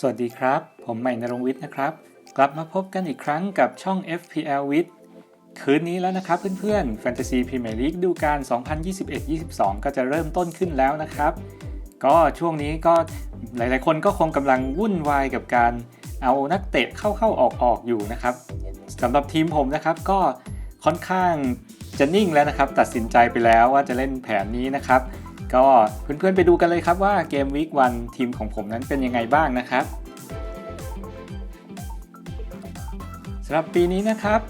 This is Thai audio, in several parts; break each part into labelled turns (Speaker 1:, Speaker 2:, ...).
Speaker 1: สวัสดีครับ ผมใหม่นรงวิทย์นะครับ กลับมาพบกันอีกครั้งกับช่อง FPL with คืนนี้แล้วนะครับเพื่อนๆ Fantasy Premier League ดูการ 2021-22 ก็จะเริ่มต้นขึ้นแล้วนะครับ ก็ช่วงนี้ก็หลายๆ คนก็คงกำลังวุ่นวายกับการเอานักเตะเข้าๆ ออกๆ อยู่นะครับสำหรับทีมผมนะครับก็ค่อนข้างจะนิ่งแล้วนะครับ ตัดสินใจไปแล้วว่าจะเล่นแผนนี้นะครับ ก็เพื่อนๆไปดูกันเลยครับว่าเกมวีควันทีมของผมนั้นเป็นยังไงบ้างนะครับสำหรับปีนี้นะครับ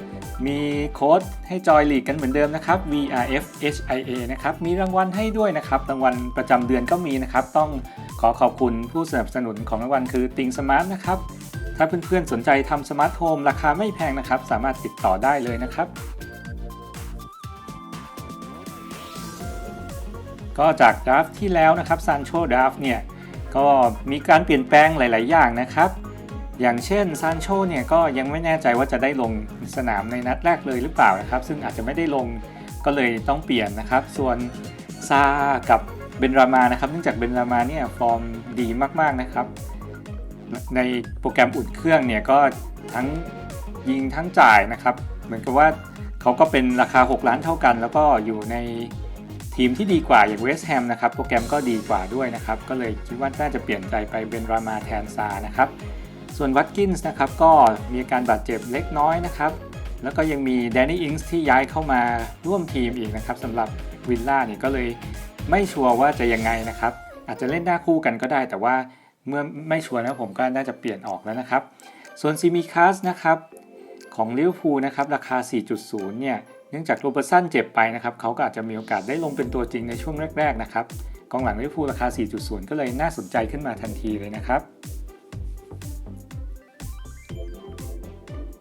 Speaker 1: มีโค้ดให้จอยลีกกันเหมือนเดิมนะครับ VRF HIA นะครับ มีรางวัลให้ด้วยนะครับ รางวัลประจำเดือนก็มีนะครับ ต้องขอขอบคุณผู้สนับสนุนของรางวัลคือติงสมาร์ทนะครับ ถ้าเพื่อนๆสนใจทำสมาร์ทโฮมราคาไม่แพงนะครับ สามารถติดต่อได้เลยนะครับ ก็จากดราฟที่แล้วนะครับซานโชดราฟเนี่ยก็มีการเปลี่ยนแปลงหลาย ๆ อย่างนะครับ อย่างเช่นซานโชเนี่ยก็ยังไม่แน่ใจว่าจะได้ลงสนามในนัดแรกเลยหรือเปล่านะครับ ซึ่งอาจจะไม่ได้ลงก็เลยต้องเปลี่ยนนะครับ ส่วนซากับเบนรามานะครับ เนื่องจากเบนรามาเนี่ยฟอร์มดีมาก ๆ นะครับ ในโปรแกรมอุ่นเครื่องเนี่ยก็ทั้งยิงทั้งจ่ายนะครับ เหมือนกับว่าเขาก็เป็นราคา 6 ล้านเท่ากัน แล้วก็อยู่ใน ทีมที่ดีกว่าอย่างเวสต์แฮมนะครับโปรแกรมก็ดีกว่าด้วยนะครับ ก็เลยคิดว่าน่าจะเปลี่ยนใจไปเบนรามาแทนซานะครับ ส่วนวัตกินส์นะครับก็มีอาการบาดเจ็บเล็กน้อยนะครับ แล้วก็ยังมีแดนนี่อิงส์ที่ย้ายเข้ามาร่วมทีมอีกนะครับสำหรับวิลล่าเนี่ยก็เลยไม่ชัวร์ว่าจะยังไงนะครับ อาจจะเล่นหน้าคู่กันก็ได้ แต่ว่าเมื่อไม่ชัวร์นะผมก็น่าจะเปลี่ยนออกแล้วนะครับ ส่วนซิมิคัสนะครับของลิเวอร์พูลนะครับราคา 4.0 เนี่ย นื่องจากโรเบอร์สันเจ็บไปนะครับเขาก็อาจจะมีโอกาสได้ลงเป็นตัวจริงในช่วงแรก ๆ นะครับกองหลังลิเวอร์พูลราคา 4.0 ก็เลยน่าสนใจขึ้นมาทันทีเลยนะครับ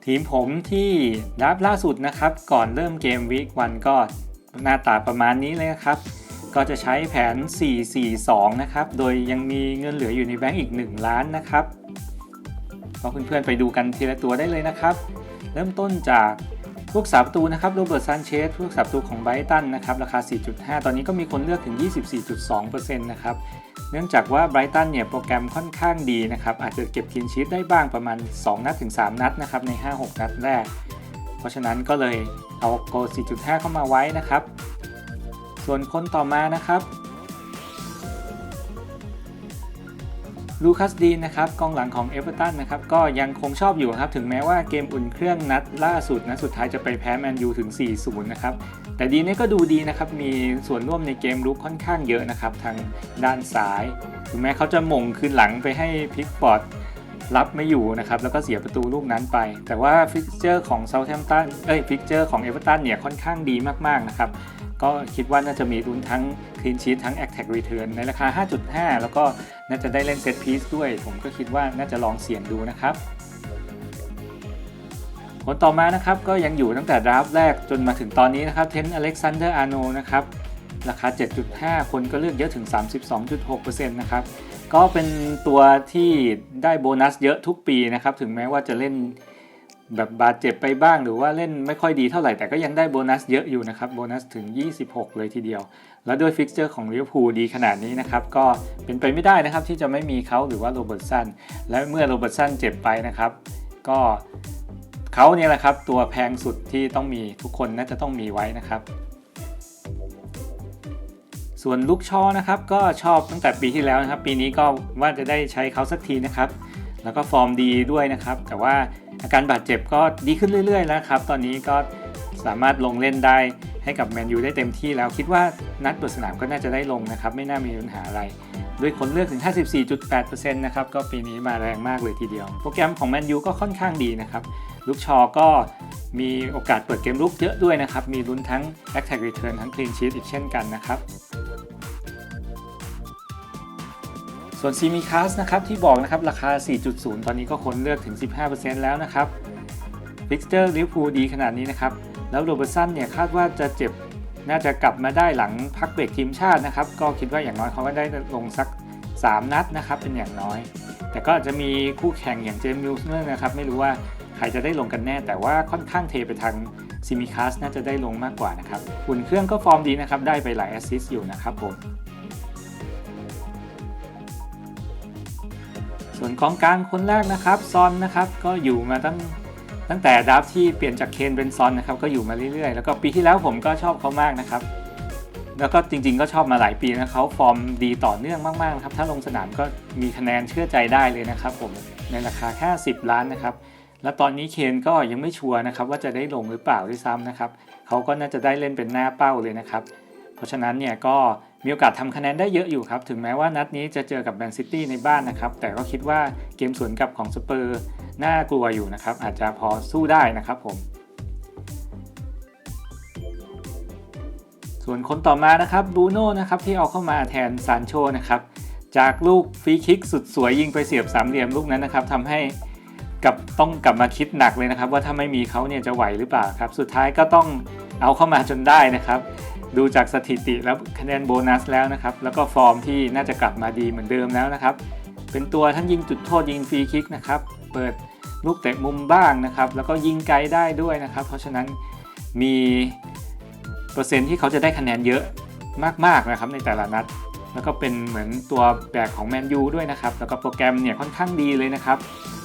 Speaker 1: ทีมผมที่รับล่าสุดนะครับ ก่อนเริ่มเกมวีควันก็หน้าตาประมาณนี้เลยนะครับ ก็จะใช้แผน 4-4-2 นะครับ โดยยังมีเงินเหลืออยู่ในแบงก์อีก 1 ล้านนะครับก็เพื่อนๆไปดูกันทีละตัวได้เลยนะครับ เริ่มต้นจาก พวกสาประตูนะครับโรเบิร์ตซันเชสพวกสาประตูของไบรตันนะครับราคา 4.5 ตอนนี้ก็มีคนเลือกถึง 24.2%นะครับเนื่องจากว่าไบรตันเนี่ยโปรแกรมค่อนข้างดีนะครับอาจจะเก็บคินชีตได้บ้างประมาณ 2 นัดถึง 3 นัดนะครับใน 5-6 นัดแรก เพราะฉะนั้นก็เลยเอาโก4.5 เข้ามาไว้นะครับ ส่วนคนต่อมานะครับ ลูคัสดีนะครับกองหลังของเอเวอร์ตันนะครับก็ยังคงชอบอยู่ครับถึงแม้ว่าเกมอุ่นเครื่องนัดล่าสุดนะสุดท้ายจะไปแพ้แมนยูถึง 4-0 นะครับแต่ดีนี่ก็ดูดีนะครับมีส่วนร่วมในเกมลุกค่อนข้างเยอะนะครับทางด้านซ้าย ถึงแม้เขาจะมงคืนหลังไปให้พิกฟอร์ดรับไม่อยู่นะครับแล้วก็เสียประตูลูกนั้นไป แต่ว่าฟิกเจอร์ของเซาท์แฮมป์ตันเอ้ยฟิกเจอร์ของเอเวอร์ตันเนี่ยค่อนข้างดีมากๆนะครับ ก็คิดว่าน่าจะมีรุนทั้งคลีนชีตทั้ง Attack Return ในราคา 5.5 แล้วก็น่าจะได้เล่นเซตพีซด้วย ผมก็คิดว่าน่าจะลองเสี่ยงดูนะครับคนต่อมานะครับก็ยังอยู่ตั้งแต่ดราฟแรกจนมาถึงตอนนี้นะครับเทนอเล็กซานเดอร์อาร์โนนะครับราคา 7.5 คนก็เลือกเยอะถึง 32.6%นะครับก็เป็นตัวที่ได้โบนัสเยอะทุกปีนะครับถึงแม้ว่าจะเล่น แบบบาดเจ็บไปบ้างหรือว่าเล่นไม่ค่อยดีเท่าไหร่แต่ก็ยังได้โบนัสเยอะอยู่นะครับโบนัสถึง 26 เลยทีเดียว แล้วด้วยฟิกเจอร์ของลิเวอร์พูลดีขนาดนี้นะครับก็เป็นไปไม่ได้นะครับที่จะไม่มีเขาหรือว่าโรเบิร์ตสันและเมื่อโรเบิร์ตสันเจ็บไปนะครับ ก็เขาเนี่ยแหละครับตัวแพงสุดที่ต้องมีทุกคนน่าจะต้องมีไว้นะครับส่วนลูกชอนะครับก็ชอบตั้งแต่ปีที่แล้วนะครับ ปีนี้ก็ว่าจะได้ใช้เขาสักทีนะครับ แล้วก็ฟอร์มดีด้วยนะครับ แต่ว่า อาการบาดเจ็บก็ดีขึ้นเรื่อยๆแล้วครับ ตอนนี้ก็สามารถลงเล่นได้ให้กับแมนยูได้เต็มที่แล้ว คิดว่านัดเปิดสนามก็น่าจะได้ลงนะครับ ไม่น่ามีปัญหาอะไรด้วยคนเลือกถึง 54.8%นะครับ ก็ปีนี้มาแรงมากเลยทีเดียว โปรแกรมของแมนยูก็ค่อนข้างดีนะครับ ลูกชอก็มีโอกาสเปิดเกมลุกเยอะด้วยนะครับ มีลุ้นทั้ง Attack Return ทั้ง Clean Sheet อีกเช่นกันนะครับ ส่วนซีมีคัสนะครับที่บอกนะครับราคา 4.0 ตอนนี้ก็คนเลือกถึง 15%แล้วนะครับฟิกเจอร์ลิเวอร์พูลดีขนาดนี้นะครับ แล้วโรเบอร์สันเนี่ยคาดว่าจะเจ็บน่าจะกลับมาได้หลังพักเบรกทีมชาตินะครับ ก็คิดว่าอย่างน้อยเขาก็ได้ลงสัก 3 นัดนะครับ เป็นอย่างน้อย แต่ก็อาจจะมีคู่แข่งอย่างเจมส์มิลส์เนอร์นะครับ ไม่รู้ว่าใครจะได้ลงกันแน่ แต่ว่าค่อนข้างเทไปทางซิมิคัสน่าจะได้ลงมากกว่านะครับอุ่นเครื่องก็ฟอร์มดีนะครับ ได้ไปหลายแอสซิสต์อยู่นะครับผม ส่วนกองกลางคนแรกนะครับซอนนะครับก็อยู่มาตั้งตั้งแต่ดับที่เปลี่ยนจากเคนเป็นซอนนะครับก็อยู่มาเรื่อยๆ แล้วก็ปีที่แล้วผมก็ชอบเขามากนะครับ แล้วก็จริงๆก็ชอบมาหลายปีนะเขาฟอร์มดีต่อเนื่องมากๆนะครับถ้าลงสนามก็มีคะแนนเชื่อใจได้เลยนะครับผมในราคาแค่10 ล้านนะครับและตอนนี้เคนก็ยังไม่ชัวร์นะครับว่าจะได้ลงหรือเปล่าด้วยซ้ำนะครับเขาก็น่าจะได้เล่นเป็นหน้าเป้าเลยนะครับ เพราะฉะนั้นเนี่ยก็ มีโอกาสทำคะแนนได้เยอะอยู่ครับ ถึงแม้ว่านัดนี้จะเจอกับแมนซิตี้ในบ้านนะครับ แต่ก็คิดว่าเกมสวนกลับของสเปอร์น่ากลัวอยู่นะครับ อาจจะพอสู้ได้นะครับผม ส่วนคนต่อมานะครับบูโน่นะครับที่เอาเข้ามาแทนซานโชนะครับ จากลูกฟรีคิกสุดสวยยิงไปเสียบสามเหลี่ยมลูกนั้นนะครับทำให้กับต้องกลับมาคิดหนักเลยนะครับ ว่าถ้าไม่มีเขาเนี่ยจะไหวหรือเปล่าครับ สุดท้ายก็ต้องเอาเข้ามาจนได้นะครับ ดูจากสถิติแล้วคะแนนโบนัสแล้วนะครับ แล้วก็ฟอร์มที่น่าจะกลับมาดีเหมือนเดิมแล้วนะครับ เป็นตัวทั้งยิงจุดโทษยิงฟรีคิกนะครับ เปิดลูกเตะมุมบ้างนะครับ แล้วก็ยิงไกลได้ด้วยนะครับ เพราะฉะนั้นมีเปอร์เซ็นต์ที่เขาจะได้คะแนนเยอะมากๆนะครับในแต่ละนัด แล้วก็เป็นเหมือนตัวแบกของแมนยูด้วยนะครับ แล้วก็โปรแกรมเนี่ยค่อนข้างดีเลยนะครับ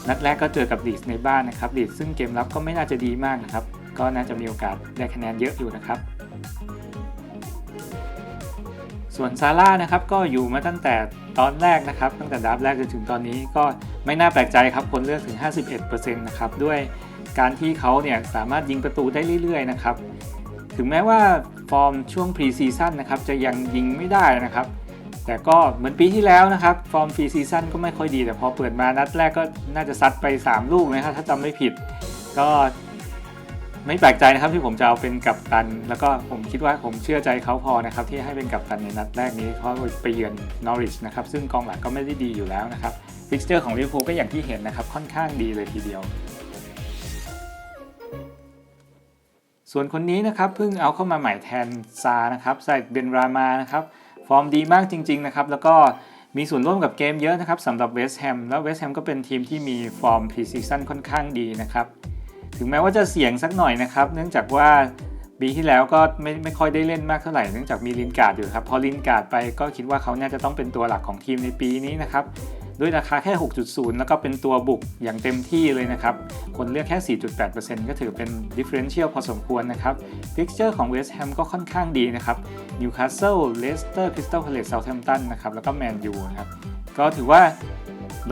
Speaker 1: นัดแรกก็เจอกับลีดในบ้านนะครับลีดซึ่งเกมรับก็ไม่น่าจะดีมากนะครับ ก็น่าจะมีโอกาสได้คะแนนเยอะอยู่นะครับ ส่วนซาร่านะครับก็อยู่มาตั้งแต่ตอนแรกนะครับ ตั้งแต่ดับแรกจนถึงตอนนี้ก็ไม่น่าแปลกใจครับคนเลือกถึง 51%นะครับด้วยการที่เขาเนี่ยสามารถยิงประตูได้เรื่อยๆนะครับถึงแม้ว่าฟอร์มช่วงพรีซีซั่นนะครับจะยังยิงไม่ได้นะครับ แต่ก็เหมือนปีที่แล้วนะครับ ฟอร์มฟรีซีซั่นก็ไม่ค่อยดีแต่พอเปิดมานัดแรกก็น่าจะซัดไป 3 ลูกนะครับถ้าจำไม่ผิด ก็ ไม่แปลกใจนะครับที่ผมจะเอาเป็นกัปตัน แล้วก็ผมคิดว่าผมเชื่อใจเขาพอนะครับที่ให้เป็นกัปตันในนัดแรกนี้เพราะไปเยือนนอริชนะครับซึ่งกองหลังก็ไม่ได้ดีอยู่แล้วนะครับฟิกเจอร์ของลิเวอร์พูลก็อย่างที่เห็นนะครับค่อนข้างดีเลยทีเดียว ส่วนคนนี้นะครับเพิ่งเอาเข้ามาใหม่แทนซานะครับใส่เบนรามานะครับฟอร์มดีมากจริง ๆนะครับ แล้วก็มีส่วนร่วมกับเกมเยอะนะครับสำหรับเวสต์แฮมแล้วเวสต์แฮมก็เป็นทีมที่มีฟอร์มพรีซีซั่นค่อนข้างดีนะครับ ถึงแม้ว่าจะเสี่ยงสักหน่อยนะครับ เนื่องจากว่าปีที่แล้วก็ไม่ไม่ค่อยได้เล่นมากเท่าไหร่เนื่องจากมีลินการ์ดอยู่ครับพอลินการ์ดไปก็คิดว่าเขาน่าจะต้องเป็นตัวหลักของทีมในปีนี้นะครับด้วยราคาแค่ 6.0 แล้วก็เป็นตัวบุกอย่างเต็มที่เลยนะครับ คนเลือกแค่ 4.8%ก็ถือเป็น differential พอสมควรนะครับ fixture ของ West Ham ก็ค่อนข้างดีนะครับ Newcastle Leicester Crystal Palace Southampton นะครับ แล้วก็ Man U นะครับ ก็ถือว่า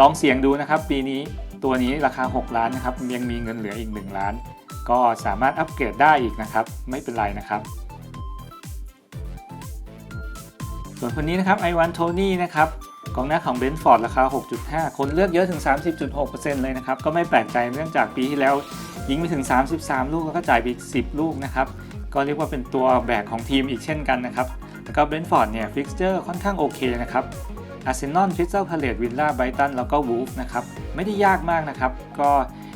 Speaker 1: ลองเสี่ยงดูนะครับปีนี้ ตัวนี้ราคา 6 ล้านนะครับยังมีเงินเหลืออีก 1 ล้าน ก็สามารถอัปเกรดได้อีกนะครับ ไม่เป็นไรนะครับ ส่วนคนนี้นะครับไอวันโทนี่นะครับกองหน้าของเบนฟอร์ดราคา 6.5 คนเลือกเยอะถึง 30.6%เลยนะครับ ก็ไม่แปลกใจเนื่องจากปีที่แล้ว ยิงไปถึง 33 ลูกแล้วก็จ่ายไปอีก 10 ลูกนะครับ ก็เรียกว่าเป็นตัวแบกของทีมอีกเช่นกันนะครับ แล้วก็เบนฟอร์ดเนี่ยฟิกเจอร์ค่อนข้างโอเคนะครับ อาร์เซนอลคริสตัลพาเลตวิลล่าไบตันแล้วก็วูฟนะครับไม่ได้ยากมากนะครับ ก็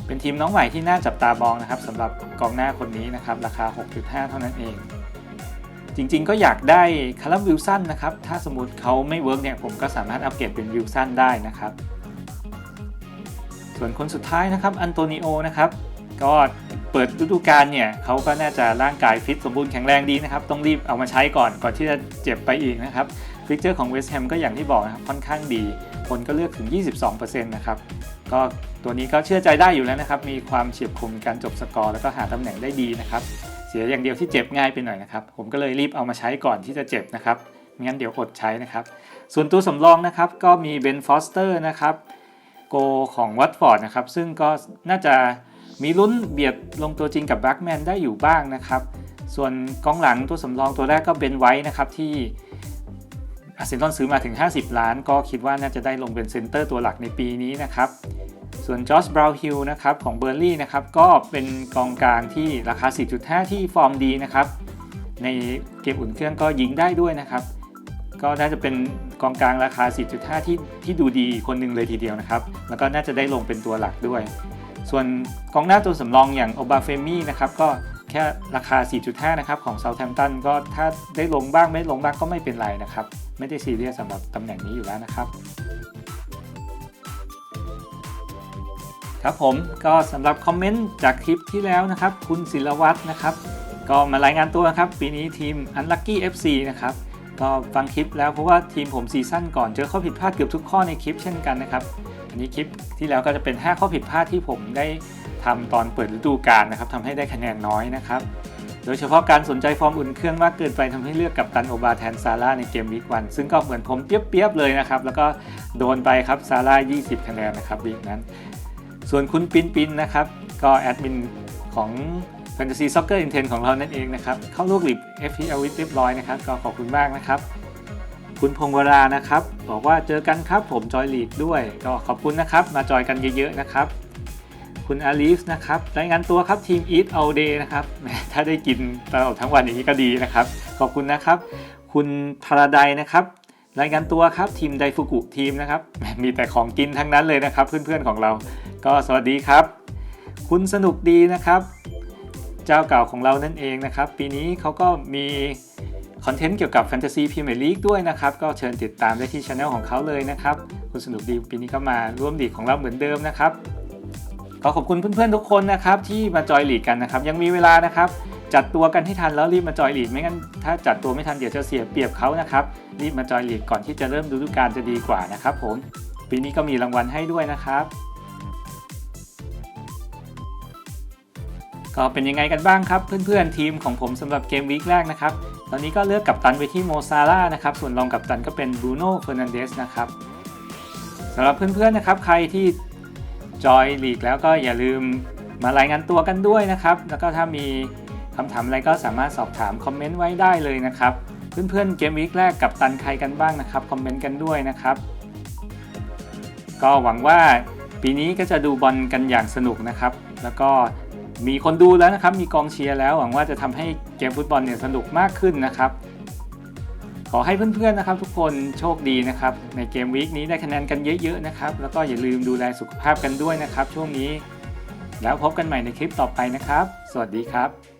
Speaker 1: เป็นทีมน้องใหม่ที่น่าจับตามองนะครับสำหรับกองหน้าคนนี้นะครับราคา 6.5 เท่านั้นเอง จริงๆก็อยากได้คาร์ลวิลสันนะครับถ้าสมมติเขาไม่เวิร์กเนี่ยผมก็สามารถอัปเกรดเป็นวิลสันได้นะครับส่วนคนสุดท้ายนะครับอันโตนิโอนะครับก็เปิดฤดูกาลเนี่ยเขาก็น่าจะร่างกายฟิตสมบูรณ์แข็งแรงดีนะครับ ต้องรีบเอามาใช้ก่อนก่อนที่จะเจ็บไปอีกนะครับ ฟิกเจอร์ของเวสต์แฮมก็อย่างที่บอกนะครับค่อนข้างดี คนก็เลือกถึง 22%นะครับก็ตัวนี้ก็เชื่อใจได้อยู่แล้วนะครับ มีความเฉียบคมการจบสกอร์แล้วก็หาตำแหน่งได้ดีนะครับเสียอย่างเดียวที่เจ็บง่ายไปหน่อยนะครับผมก็เลยรีบเอามาใช้ก่อนที่จะเจ็บนะครับไม่งั้นเดี๋ยวอดใช้นะครับ ส่วนตัวสำรองนะครับก็มีเบนฟอสเตอร์นะครับโกของวัตฟอร์ดนะครับซึ่งก็น่าจะมีลุ้นเบียดลงตัวจริงกับแบ็กแมนได้อยู่บ้างนะครับ ส่วนกองหลังตัวสำรองตัวแรกก็เบนไว้นะครับที่ อาร์เซนอลซื้อมาถึง 50 ล้าน ก็คิดว่าน่าจะได้ลงเป็นเซนเตอร์ตัวหลักในปีนี้นะครับ ส่วนจอร์จบราวฮิลนะครับของเบอร์ลี่นะครับก็เป็นกองกลางที่ราคา 4.5 ที่ฟอร์มดีนะครับ ในเกมอุ่นเครื่องก็ยิงได้ด้วยนะครับ ก็น่าจะเป็นกองกลางราคา 4.5 ที่ที่ดูดีคนหนึ่งเลยทีเดียวนะครับ แล้วก็น่าจะได้ลงเป็นตัวหลักด้วย ส่วนกองหน้าตัวสำรองอย่างโอบาเฟมี่นะครับก็แค่ราคา 4.5 นะครับของเซาท์แฮมป์ตันก็ถ้าได้ลงบ้างไม่ลงบ้างก็ไม่เป็นไรนะครับ ไม่ได้ซีเรียสสำหรับตำแหน่งนี้อยู่แล้วนะครับ ครับผมก็สำหรับคอมเมนต์จากคลิปที่แล้วนะครับ คุณศิลวัตรนะครับ ก็มารายงานตัวครับ ปีนี้ทีม Unlucky FC นะครับก็ฟังคลิปแล้วเพราะว่าทีมผมซีซั่นก่อนเจอข้อผิดพลาดเกือบทุกข้อในคลิปเช่นกันนะครับ อันนี้คลิปที่แล้วก็จะเป็น 5 ข้อผิดพลาดที่ผมได้ทำตอนเปิดฤดูกาลนะครับทำให้ได้คะแนนน้อยนะครับ โดยเฉพาะการสนใจฟอร์มอุ่นเครื่องมากเกินไปทำให้เลือกกับตันโอบาแทนซาร่าในเกมวีควันซึ่งก็เหมือนผมเปียบๆเลยนะครับ แล้วก็โดนไปครับซาร่า 20 คะแนนนะครับวีคนั้น ส่วนคุณปินปินนะครับ ก็แอดมินของ Fantasy Soccer Intent ของเรานั่นเองนะครับ เข้าลูกหลิบ FPL เรียบร้อยนะครับ ก็ขอบคุณมากนะครับ คุณพงวรานะครับ บอกว่าเจอกันครับผมจอยลีกด้วย ก็ขอบคุณนะครับ มาจอยกันเยอะๆนะครับ คุณอาลีฟนะครับรายงานตัวครับทีม Eat All Day นะครับถ้าได้กินตลอดทั้งวันอย่างนี้ก็ดีนะครับ ขอบคุณนะครับ คุณพาราไดนะครับรายงานตัวครับทีมไดฟุกุทีมนะครับ มีแต่ของกินทั้งนั้นเลยนะครับ เพื่อนๆของเรา ก็สวัสดีครับ คุณสนุกดีนะครับ เจ้าเก่าของเรานั่นเองนะครับ ปีนี้เขาก็มีคอนเทนต์เกี่ยวกับ Fantasy Premier League ด้วยนะครับ ก็เชิญติดตามได้ที่ช anel ของเขาเลยนะครับ คุณสนุกดีปีนี้ก็มาร่วมดีของเราเหมือนเดิมนะครับ ก็ขอบคุณเพื่อนๆทุกคนนะครับที่มาจอยลีกกันนะครับ ยังมีเวลานะครับ จัดตัวกันให้ทันแล้วรีบมาจอยลีกไม่งั้นถ้าจัดตัวไม่ทันเดี๋ยวจะเสียเปรียบเขานะครับรีบมาจอยลีกก่อนที่จะเริ่มฤดูกาลจะดีกว่านะครับ ผมปีนี้ก็มีรางวัลให้ด้วยนะครับก็เป็นยังไงกันบ้างครับ เพื่อนๆทีมของผมสำหรับเกมวีคแรกนะครับ ตอนนี้ก็เลือกกับตันไปที่โมซาร่านะครับ ส่วนรองกับตันก็เป็นบรูโน่เฟอร์นันเดสนะครับสำหรับเพื่อนๆนะครับ ใครที่ จอยลีกแล้วก็อย่าลืมมารายงานตัวกันด้วยนะครับ แล้วก็ถ้ามีคำถามอะไรก็สามารถสอบถามคอมเมนต์ไว้ได้เลยนะครับ เพื่อนๆเกมวีคแรกกับตันใครกันบ้างนะครับคอมเมนต์กันด้วยนะครับ ก็หวังว่าปีนี้ก็จะดูบอลกันอย่างสนุกนะครับ แล้วก็มีคนดูแล้วนะครับ มีกองเชียร์แล้ว หวังว่าจะทำให้เกมฟุตบอลเนี่ยสนุกมากขึ้นนะครับ ขอให้เพื่อนๆนะครับทุกคนโชคดีนะครับในเกมวีคนี้ได้คะแนนกันเยอะๆนะครับแล้วก็อย่าลืมดูแลสุขภาพกันด้วยนะครับ ช่วงนี้ แล้วพบกันใหม่ในคลิปต่อไปนะครับ สวัสดีครับ